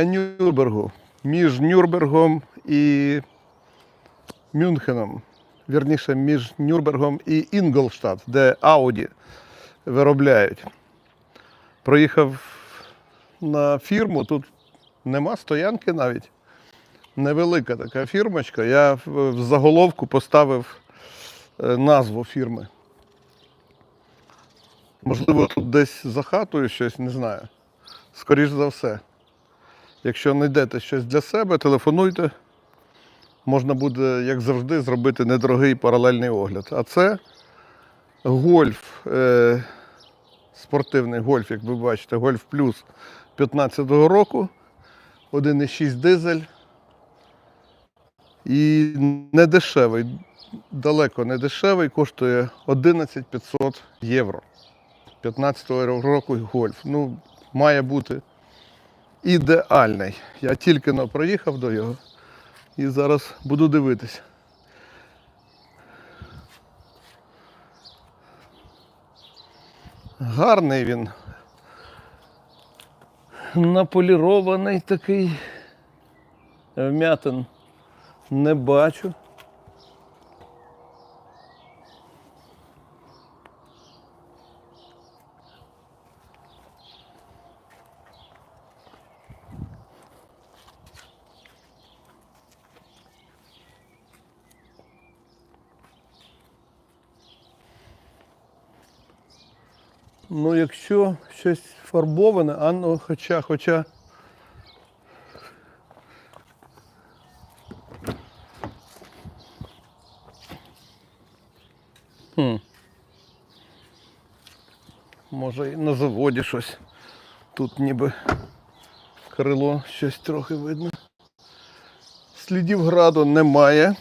Нюрнбергу. Між Нюрнбергом і Мюнхеном. Вірніше, між Нюрнбергом і Інголштадт, де Ауді виробляють. Проїхав на фірму, тут нема стоянки навіть. Невелика така фірмочка. Я в заголовку поставив е, назву фірми. Можливо, тут десь за хатою щось, не знаю. Скоріш за все. Якщо знайдете щось для себе, телефонуйте. Можна буде, як завжди, зробити недорогий паралельний огляд. А це гольф, е, спортивний гольф, як ви бачите, гольф плюс 15-го року, 1,6 дизель. І не дешевий, далеко не дешевий, коштує 11 500 євро. 15-го року гольф. Ну, має бути ідеальний. Я тільки но проїхав до його і зараз буду дивитися. Гарний він. Наполірований такий. Вмятин не бачу. Ну, якщо щось фарбоване, а ну, хоча, хоча. Хм. Може і на заводі щось. Тут ніби крило щось трохи видно. Слідів граду немає.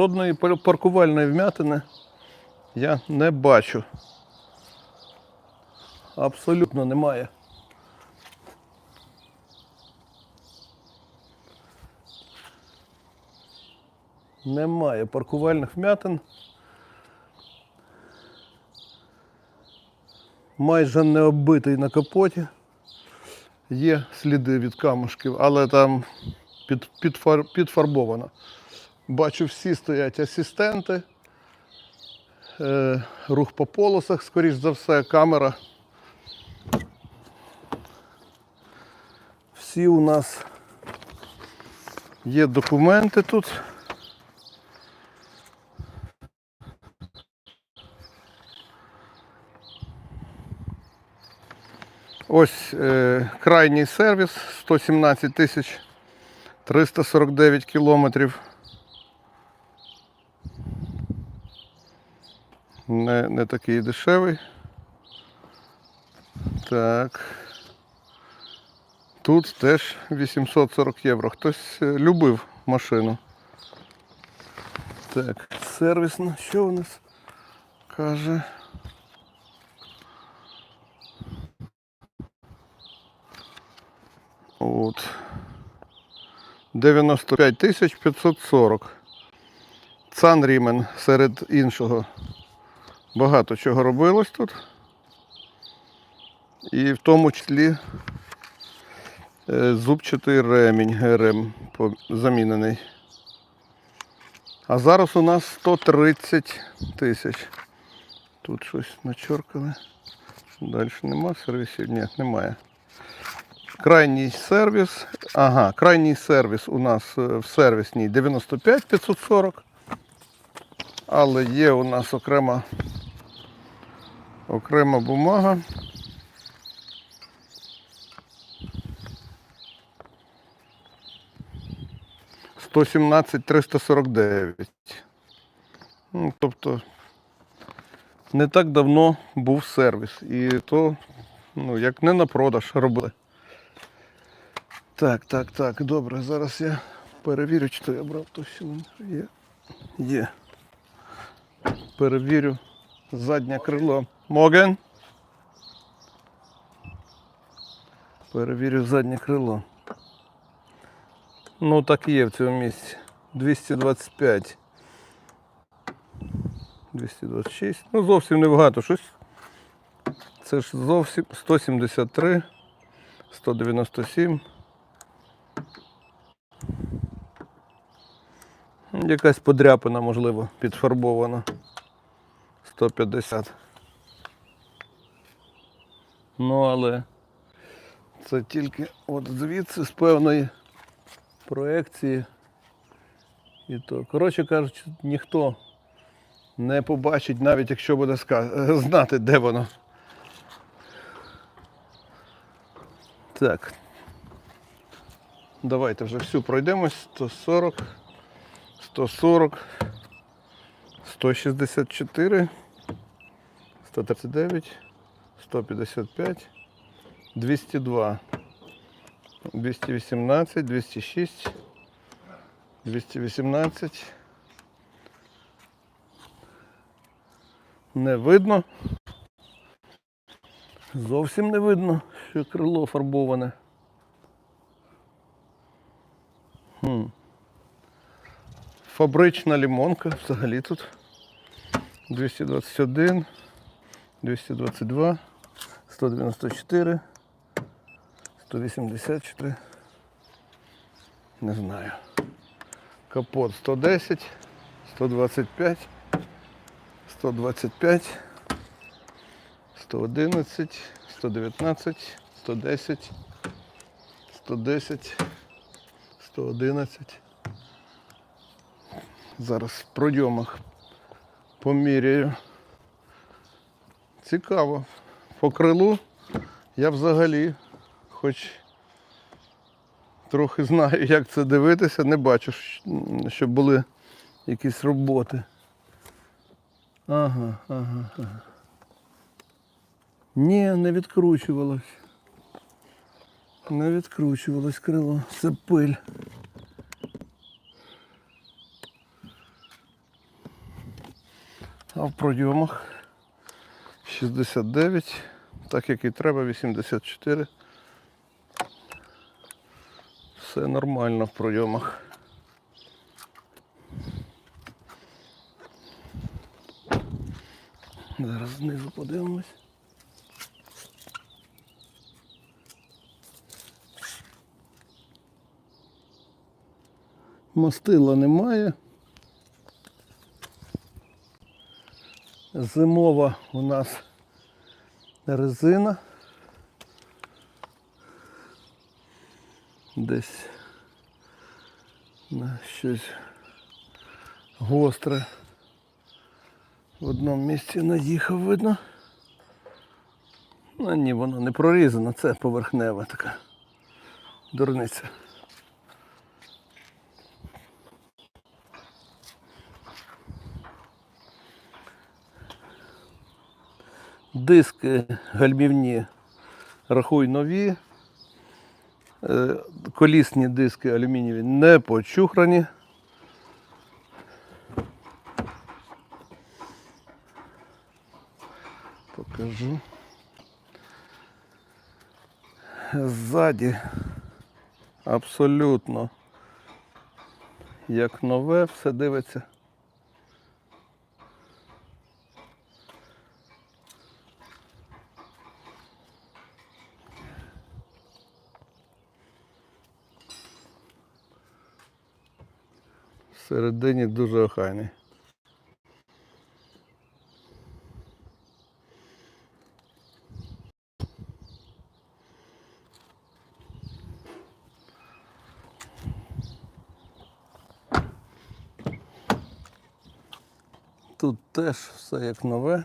Жодної паркувальної вмятини я не бачу. Абсолютно немає. Немає паркувальних вмятин. Майже не оббитий на капоті. Є сліди від камушків, але там під, підфар, підфарбовано. Бачу, всі стоять асистенти. Е, рух по полосах, скоріш за все, камера. Всі у нас є документи тут. Ось е, крайній сервіс 117 тисяч 349 кілометрів. Не, не такий дешевий. Так. Тут теж 840 євро. Хтось е, любив машину. Так, сервісна, що у нас каже? От. 95 тисяч 540. Цанрімен серед іншого. Багато чого робилось тут. І в тому числі е, зубчатий ремінь ГРМ замінений. А зараз у нас 130 тисяч. Тут щось начоркали. Далі нема сервісів? Ні, немає. Крайній сервіс. Ага, крайній сервіс у нас е, в сервісній 95 540. Але є у нас окрема окрема бумага. Сто сімнадцять триста сорок дев'ять. Ну, тобто не так давно був сервіс. І то, ну, як не на продаж робили. Так, так, так, добре. Зараз я перевірю, чи то я брав то що є. Є. Перевірю заднє крило. Моген. Перевірю заднє крило. Ну так є в цьому місці. 225. 226. Ну зовсім небагато. Щось Це ж зовсім 173, 197. Якась подряпина, можливо, підфарбована. 150. Ну, але це тільки от звідси з певної проекції. І то. Коротше кажучи, ніхто не побачить, навіть якщо буде знати, де воно. Так. Давайте вже всю пройдемось. 140, 140, 164, 139, 155, 202, 218, 206, 218. Не видно. Зовсім не видно, що крило фарбоване. Хм. Фабрична лімонка взагалі тут. 221, 222, 194, 184. Не знаю. Капот 110, 125, 125, 111, 119, 110, 110, 111. Зараз в пройомах поміряю. Цікаво. По крилу я взагалі, хоч трохи знаю, як це дивитися, не бачу, щоб були якісь роботи. Ага, ага, ага. Ні, не відкручувалось. Не відкручувалось крило. Це пиль. А в пройомах 69, так як і треба, 84. Все нормально в пройомах. Зараз знизу подивимось. Мастила немає. Зимова у нас резина. Десь на щось гостре. В одному місці наїхав, видно. Ну ні, воно не прорізано, це поверхнева така дурниця. Диски гальмівні рахуй нові. Е, Колісні диски алюмінієві не почухрані. Покажу. Ззаді абсолютно як нове, все дивиться. Всередині дуже охайний. Тут теж все як нове.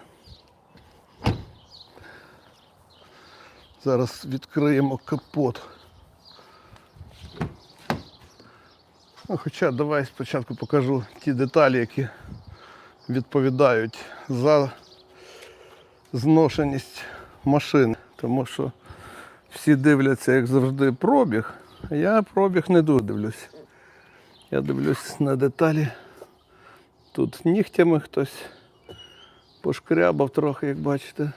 Зараз відкриємо капот. Ну, хоча давай спочатку покажу ті деталі, які відповідають за зношеність машини. Тому що всі дивляться, як завжди, пробіг, я пробіг не дуже дивлюсь. Я дивлюсь на деталі. Тут нігтями хтось пошкрябав трохи, як бачите.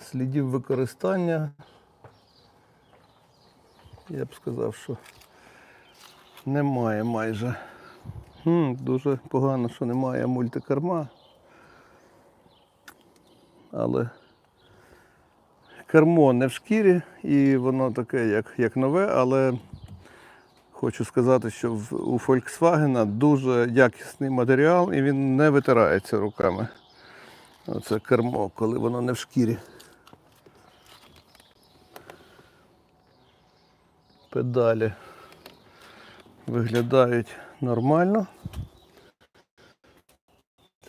Слідів використання. Я б сказав, що немає майже. М, дуже погано, що немає мультикерма. але кермо не в шкірі і воно таке, як, як нове, але хочу сказати, що в, у Volkswagen дуже якісний матеріал і він не витирається руками. Оце кермо, коли воно не в шкірі. Педалі виглядають нормально.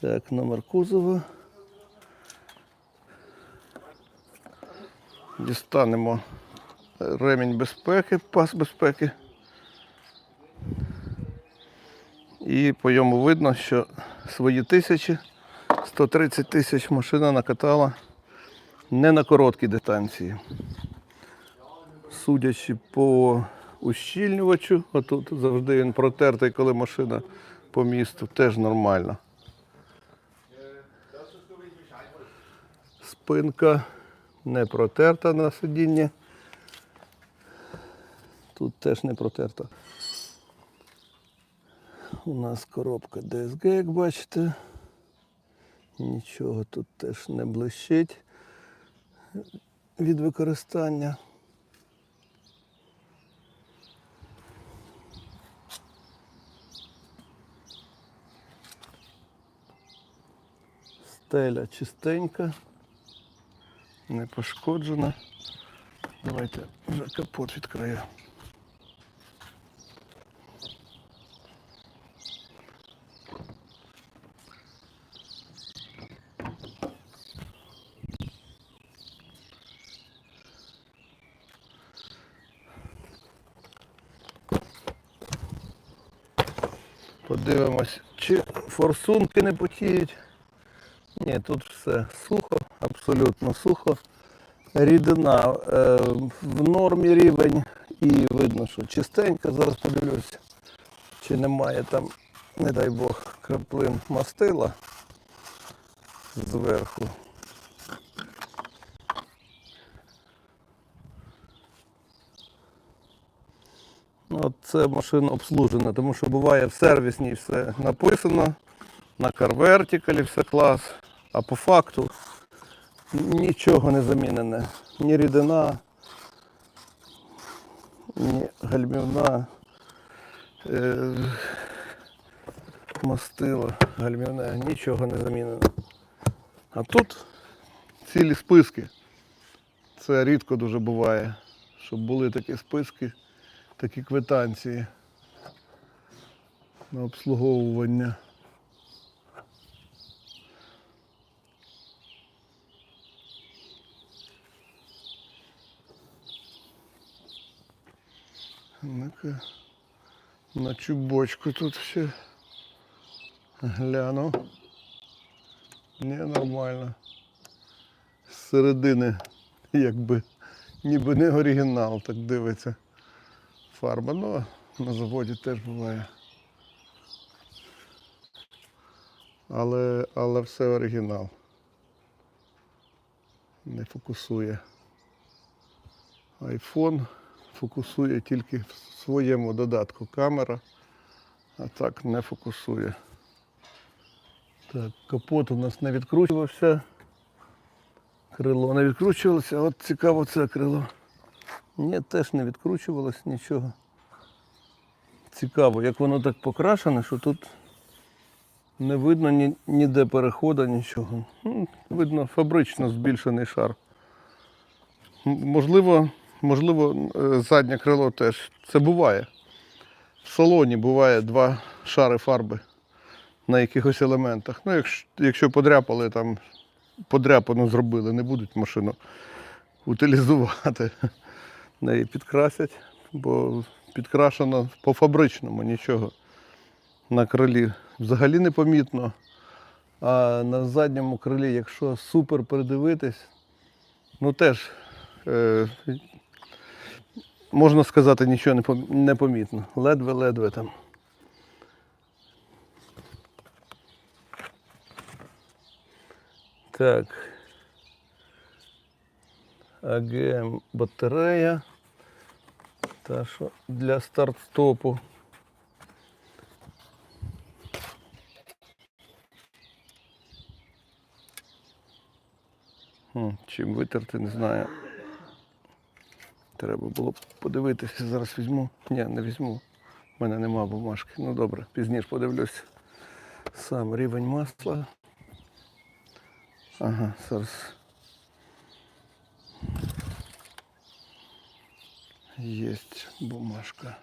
Так, номер кузова. Дістанемо ремінь безпеки, пас безпеки. І по йому видно, що свої тисячі, 130 тисяч машина накатала не на короткі дистанції. Судячи по ущільнювачу, отут завжди він протертий, коли машина по місту, теж нормально. Спинка не протерта на сидінні. Тут теж не протерта. У нас коробка DSG, як бачите. Нічого тут теж не блищить від використання. Стеля чистенька, не пошкоджена. Давайте вже капот відкрию. Подивимось, чи форсунки не потіють. Ні, тут все сухо, абсолютно сухо. Рідина е, в нормі рівень і видно, що чистенько. Зараз подивлюся, чи немає там, не дай Бог, краплин мастила зверху. Ну, От це машина обслужена, тому що буває в сервісній все написано, на карвертикалі все клас, а по факту нічого не замінене. Ні рідина, ні гальмівна, е, мастило, гальмівне, нічого не замінено. А тут цілі списки. Це рідко дуже буває, щоб були такі списки, такі квитанції на обслуговування. Ну-ка, на чубочку тут все гляну. Не нормально. З середини, якби ніби не оригінал, так дивиться. Фарба, ну на заводі теж буває. Але, але все оригінал. Не фокусує. Айфон фокусує тільки в своєму додатку камера, а так не фокусує. Так, капот у нас не відкручувався. Крило не відкручувалося, от цікаво це крило. Ні, теж не відкручувалось нічого. Цікаво, як воно так покрашене, що тут не видно ні, ніде переходу, нічого. Ну, видно фабрично збільшений шар. Можливо, можливо, е, заднє крило теж. Це буває. В салоні буває два шари фарби на якихось елементах. Ну, якщо, якщо подряпали там, подряпану зробили, не будуть машину утилізувати. Неї підкрасять, бо підкрашено по-фабричному нічого на крилі взагалі не помітно. А на задньому крилі, якщо супер придивитись, ну теж е, можна сказати, нічого не пом- не помітно. Ледве-ледве там. Так. АГМ батарея. Та що для старт-стопу. Чим витерти, не знаю. Треба було подивитися, зараз візьму. Ні, не візьму. У мене нема бумажки. Ну добре, пізніше подивлюсь. Сам рівень масла. Ага, зараз. Есть бумажка.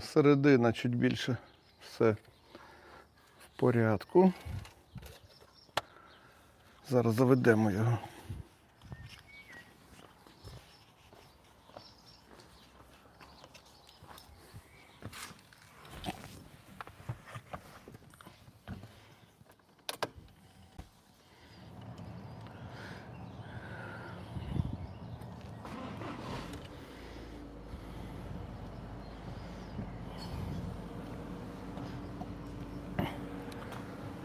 Середина чуть більше. Все в порядку. Зараз заведемо його.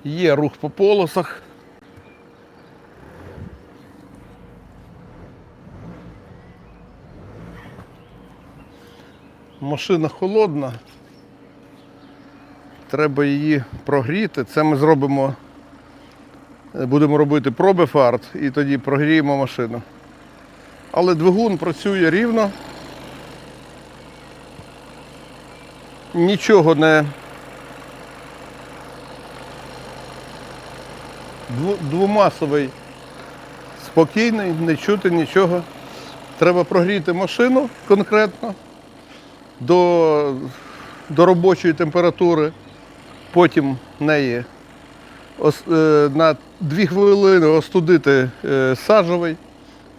Є рух по полосах. Машина холодна. Треба її прогріти. Це ми зробимо. е, Будемо робити проби фарт і тоді прогріємо машину. Але двигун працює рівно. Нічого не двомасовий спокійний, не чути нічого. Треба прогріти машину конкретно до, до робочої температури, потім неї е, на 2 хвилини остудити е, сажовий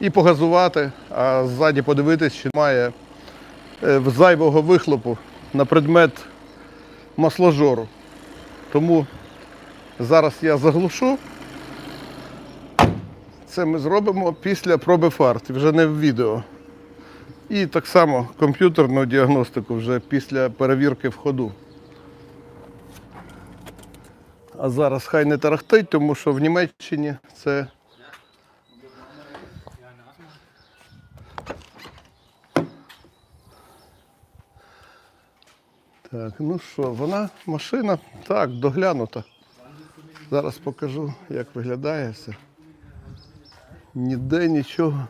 і погазувати, а ззаді подивитись, чи немає е, зайвого вихлопу на предмет масложору. Тому зараз я заглушу. Це ми зробимо після проби фарт, вже не в відео. І так само комп'ютерну діагностику вже після перевірки в ходу. А зараз хай не тарахтить, тому що в Німеччині це. Так, ну що, вона машина так, доглянута. Зараз покажу, як виглядає все. Ніде нічого.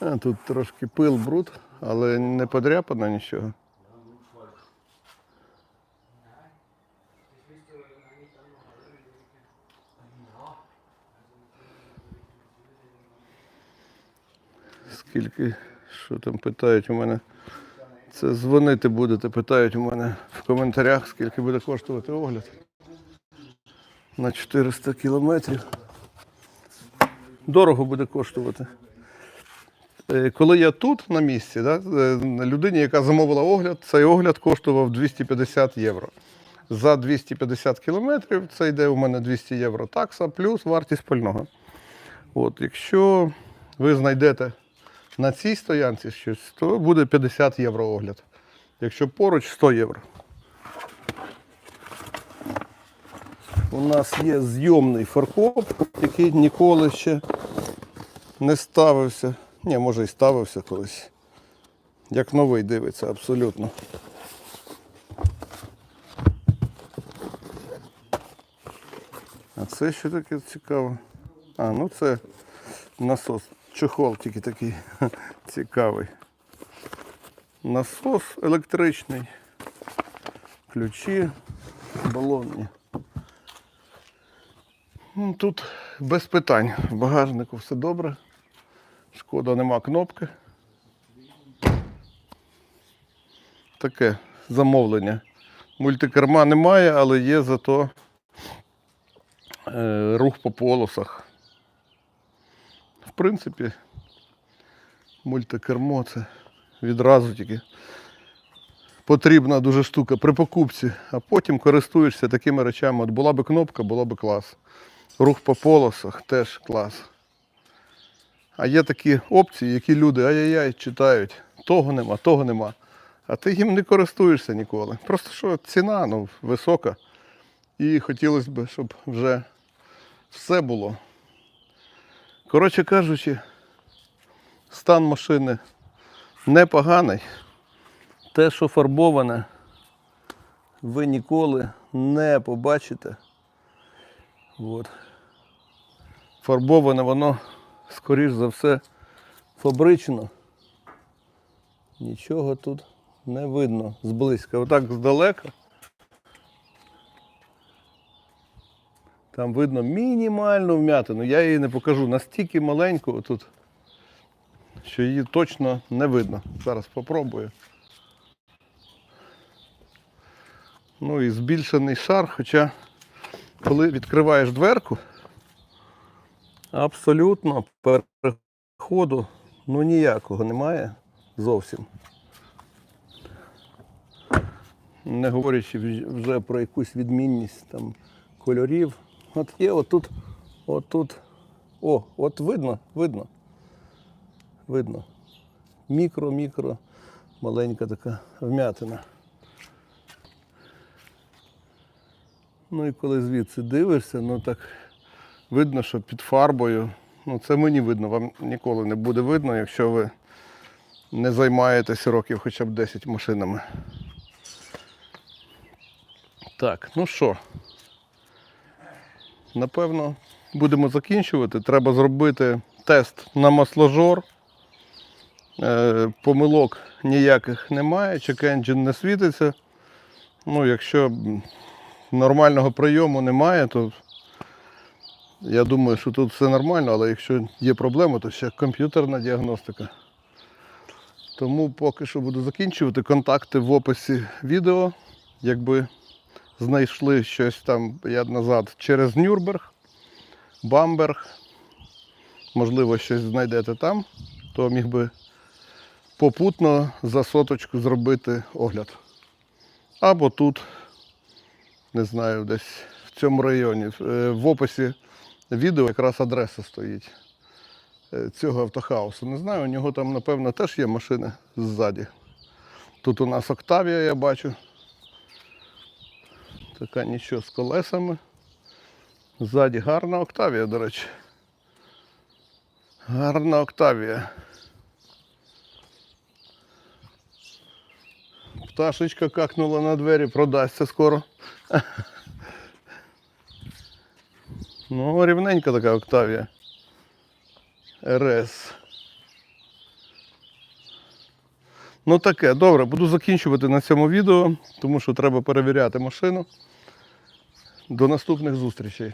А, тут трошки пил, бруд, але не подряпано нічого. Скільки, що там питають у мене? Це дзвонити будете, питають у мене в коментарях, скільки буде коштувати огляд. На 400 кілометрів. Дорого буде коштувати. Е, Коли я тут на місці, да, е, людині, яка замовила огляд, цей огляд коштував 250 євро. За 250 кілометрів це йде у мене 200 євро такса плюс вартість пального. От, якщо ви знайдете на цій стоянці щось, то буде 50 євро огляд. Якщо поруч 100 євро. У нас є зйомний фаркоп, який ніколи ще не ставився. Ні, може і ставився колись. Як новий дивиться, абсолютно. А це що таке цікаво? А, ну це насос. Чохол тільки такий цікавий. Насос електричний. Ключі балонні. Ну, Тут без питань. В багажнику все добре. Шкода нема кнопки. Таке замовлення. Мультикерма немає, але є зато е, рух по полосах. В принципі, мультикермо це відразу тільки потрібна дуже штука при покупці, а потім користуєшся такими речами. От була би кнопка, було би клас. Рух по полосах теж клас. А є такі опції, які люди ай-яй-яй читають. Того нема, того нема. А ти їм не користуєшся ніколи. Просто що ціна ну, висока. І хотілося б, щоб вже все було. Коротше кажучи, стан машини непоганий. Те, що фарбоване, ви ніколи не побачите. От. Фарбоване воно, скоріш за все, фабрично. Нічого тут не видно зблизька. Отак здалека. Там видно мінімальну вмятину. Я її не покажу настільки маленьку тут, що її точно не видно. Зараз попробую. Ну і збільшений шар, хоча коли відкриваєш дверку, абсолютно переходу ну ніякого немає зовсім. Не говорячи вже про якусь відмінність там кольорів. От є отут, отут. О, от видно, видно. Видно. Мікро-мікро, маленька така вмятина. Ну і коли звідси дивишся, ну так видно, що під фарбою. Ну це мені видно, вам ніколи не буде видно, якщо ви не займаєтесь років хоча б 10 машинами. Так, ну що, напевно, будемо закінчувати. Треба зробити тест на масложор. Е, помилок ніяких немає, чек-енджин не світиться. Ну, якщо нормального прийому немає, то я думаю, що тут все нормально, але якщо є проблеми, то ще комп'ютерна діагностика. Тому поки що буду закінчувати. Контакти в описі відео. Якби знайшли щось там я назад через Нюрнберг, Бамберг, можливо, щось знайдете там, то міг би попутно за соточку зробити огляд. Або тут, не знаю, десь в цьому районі. Е, В описі відео якраз адреса стоїть е, цього автохаусу. Не знаю, у нього там, напевно, теж є машини ззаді. Тут у нас Октавія, я бачу. Така нічого з колесами. Ззаді гарна Октавія, до речі. Гарна Октавія. Пташечка какнула на двері, продасться скоро. Ну, рівненька така Октавія. РС. Ну таке, добре, буду закінчувати на цьому відео, тому що треба перевіряти машину. До наступних зустрічей.